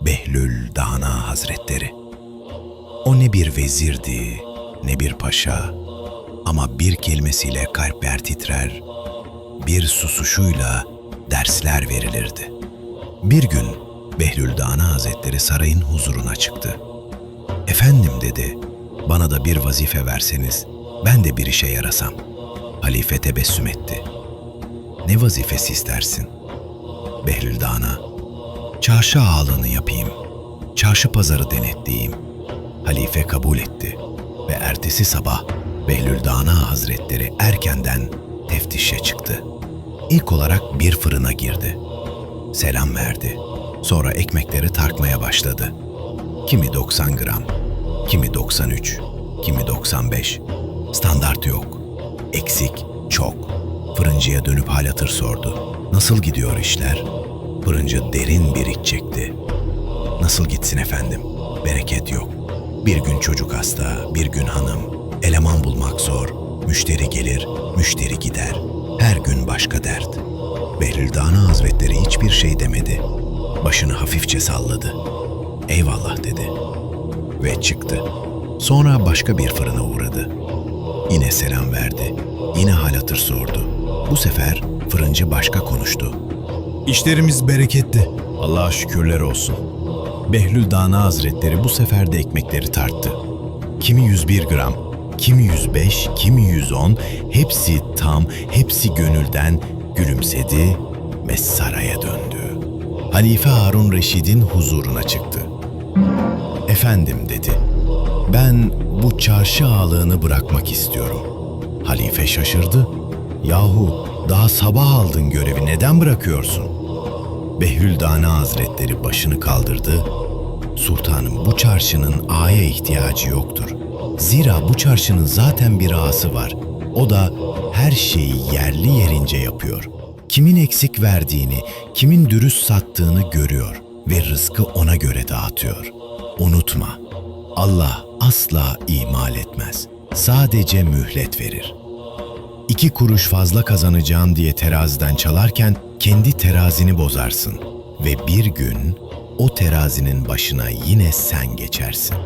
Behlül Dana Hazretleri. O ne bir vezirdi, ne bir paşa ama bir kelimesiyle kalpler titrer, bir susuşuyla dersler verilirdi. Bir gün Behlül Dana Hazretleri sarayın huzuruna çıktı. Efendim dedi, bana da bir vazife verseniz, ben de bir işe yarasam. Halife tebessüm etti. Ne vazifesi istersin? Behlül Dana, çarşı ağalığını yapayım, çarşı pazarı denetleyeyim. Halife kabul etti ve ertesi sabah Behlül Dana Hazretleri erkenden teftişe çıktı. İlk olarak bir fırına girdi. Selam verdi. Sonra ekmekleri tartmaya başladı. Kimi 90 gram, kimi 93, kimi 95. Standart yok. Eksik, çok. Fırıncıya dönüp hal hatır sordu. Nasıl gidiyor işler? Fırıncı derin bir iç çekti. Nasıl gitsin efendim? Bereket yok. Bir gün çocuk hasta, bir gün hanım. Eleman bulmak zor. Müşteri gelir, müşteri gider. Her gün başka dert. Behlül Dana Hazretleri hiçbir şey demedi. Başını hafifçe salladı. Eyvallah dedi. Ve çıktı. Sonra başka bir fırına uğradı. Yine selam verdi. Yine hal hatır sordu. Bu sefer fırıncı başka konuştu. İşlerimiz bereketli. Allah'a şükürler olsun. Behlül Dana Hazretleri bu sefer de ekmekleri tarttı. Kimi 101 gram, kimi 105, kimi 110, hepsi tam, hepsi gönülden gülümsedi ve saraya döndü. Halife Harun Reşid'in huzuruna çıktı. Efendim dedi, ben bu çarşı ağalığını bırakmak istiyorum. Halife şaşırdı. Yahu daha sabah aldın görevi neden bırakıyorsun? Behlül Dana Hazretleri başını kaldırdı. Sultanım bu çarşının ağaya ihtiyacı yoktur. Zira bu çarşının zaten bir ağası var. O da her şeyi yerli yerince yapıyor. Kimin eksik verdiğini, kimin dürüst sattığını görüyor ve rızkı ona göre dağıtıyor. Unutma, Allah asla imal etmez. Sadece mühlet verir. İki kuruş fazla kazanacağım diye teraziden çalarken kendi terazini bozarsın ve bir gün o terazinin başına yine sen geçersin.